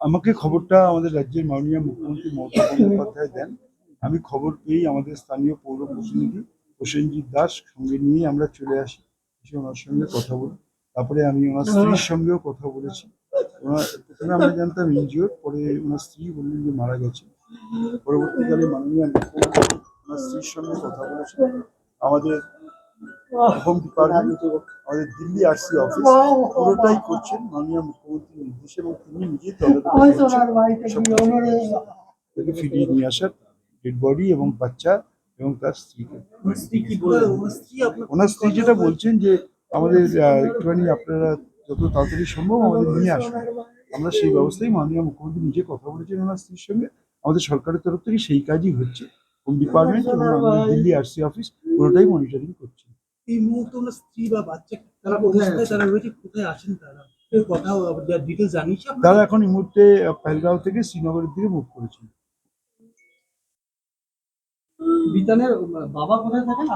আমাকে খবরটা আমাদের রাজ্যের মাননীয় মুখ্যমন্ত্রী মমতা বন্দ্যোপাধ্যায় দেন। আমি খবর পেয়েই আমাদের স্থানীয় পৌর প্রতিনিধি প্রসেনজিৎ দাস সঙ্গে নিয়ে আমরা চলে আসি। এসে ওনার সঙ্গে কথা বলি। তারপরে আমি ওনার স্ত্রীর সঙ্গেও কথা বলেছি। ওনার প্রথমে আমরা জানতাম এনজিওর, পরে ওনার স্ত্রী বললেন যে মারা গেছে। পরবর্তীকালে মাননীয় মুখ্যমন্ত্রী ওনার স্ত্রীর সঙ্গে কথা বলেছেন। আমাদের হোম ডিপার্টমেন্ট আমাদের দিল্লি আরসি অফিস পুরোটাই করছেন মাননীয় মুখ্যমন্ত্রীর নির্দেশে এবং তিনি নিজে তদারকি করছেন সব কিছু। তাকে ফিরিয়ে নিয়ে আসার ডেড বডি এবং বাচ্চা এবং তার স্ত্রীকে। স্ত্রী ওনার স্ত্রী যেটা বলছেন যে আমাদের আহ, একটুখানি আপনারা যত তাড়াতাড়ি সম্ভব আমাদের নিয়ে আসুন। আমরা সেই ব্যবস্থায় মাননীয় মুখ্যমন্ত্রী নিজে কথা বলেছেন ওনার স্ত্রীর সঙ্গে। আমাদের সরকারের তরফ থেকে সেই কাজই হচ্ছে। হোম ডিপার্টমেন্ট এবং আমাদের দিল্লি আরসি অফিস পুরোটাই মনিটরিং করছে। এই মুহূর্তে ওনার স্ত্রী বা বাচ্চা তারা কোথায় তারা রয়েছে কোথায় আছেন তারা? কথা ডিটেলস জানিয়েছে তারা এখন এই মুহূর্তে আহ, পেহেলগাঁও থেকে শ্রীনগরের দিকে মুভ করেছেন বিতানের বাবা কোথায় থাকেন?